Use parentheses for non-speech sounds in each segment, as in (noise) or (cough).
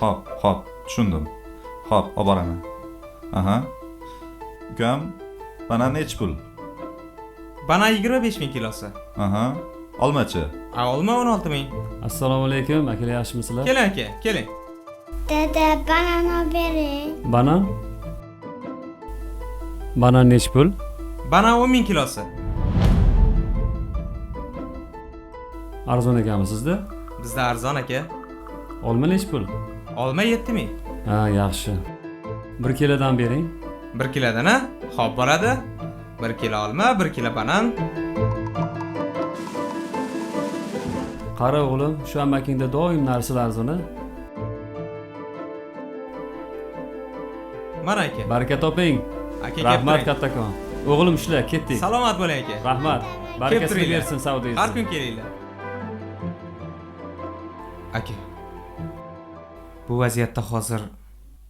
tushundim ho'p olib boraman aha ukam banan nechi pul Bana 25 ming kilosi. aha olmachi A olma 16 ming. assalomu alaykum akalar yaxshimisizlar Keling aka, keling. Dada banana bering. banan banan nechi pul Bana 10 ming kilosi. arzon ekanmi sizda Bizda arzon aka. olma nechi pul Olma 7 ming. ha yaxshi bir kilodan bering 1 kilodan a? Xo'p bo'ladi. 1 kilo olma, 1 kilo banan. qara o'g'lim shu amakingda doim narsalar arzon Mana aka. baraka toping Aka rahmat kattakon o'g'lim ishla ketdik Salomat bo'ling aka. rahmat barakasini bersin Har savdoyingizni kun kelinglar. Aka. Bu vaziyatda hozir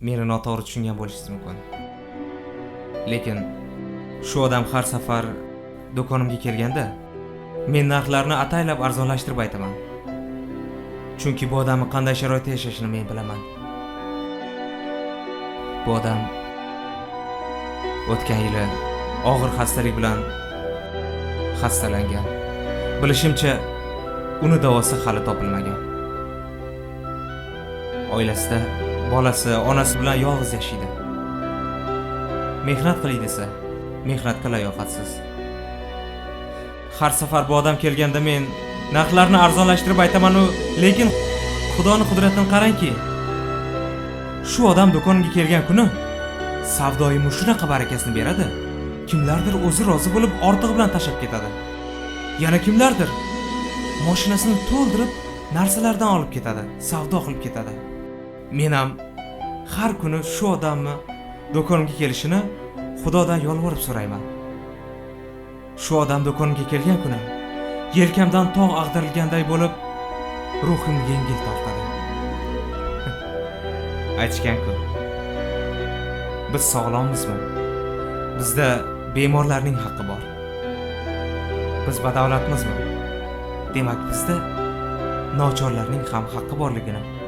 meni noto'g'ri tushungan bo'lishingiz mumkin. Lekin shu odam har safar do'konimga kelganda men narxlarni ataylab arzonlashtirib aytaman. Chunki bu odamni qanday sharoitda yashashini men bilaman. Bu odam o'tgan yili og'ir xastalik bilan xastalangan. Bilishimcha, uni davosi hali topilmagan. Oilasida bolasi, onasi bilan yolg'iz yashaydi. Mehnat qilay desa, mehnatga layoqatsiz. Har safar bu odam kelganda men narxlarni arzonlashtirib aytamanu lekin Xudoni qudratini qarangki. Shu odam do'konga kelgan kuni savdoyim shunaqa barakasini beradi. Kimlardir o'zi rozi bo'lib ortig'i bilan tashlab ketadi. Yana kimlardir mashinasini to'ldirib narsalardan olib ketadi, savdo qilib ketadi. Men ham har kuni shu odamni do'konimga kelishini Xudodan yolvorib so'rayman. Shu odam do'konimga kelgan kuni yelkamdan tog' ag'darilganday bo'lib ruhim yengil tortadi. (laughs) aytishganku Biz sog'lommizmi? Bizda bemorlarning haqqi bor. Biz badavlatmizmi? Demak, bizda nochorlarning ham haqqi borligini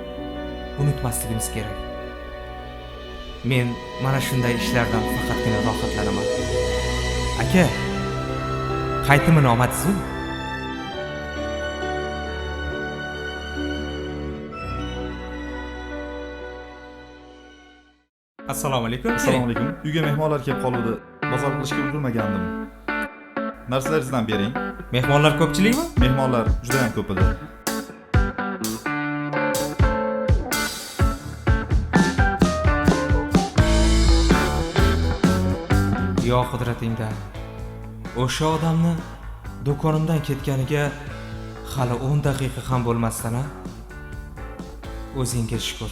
unutmasligimiz kerak. Men mana shunday ishlardan faqatgina rohatlanaman. Aka, qaytimi omadsizmi? Assalomu alaykum. assalomu alaykum (laughs) uyga mehmonlar kelib qoluvdi bozor qilishga ulgurmagandim narsalaringizdan bering Mehmonlar ko'pchilikmi? mehmonlar juda ham ko'p edi Yo qudratingdan O'sha odamni do'konimdan ketganiga hali 10 daqiqa ham bo'lmasdan a? O'zingga shukur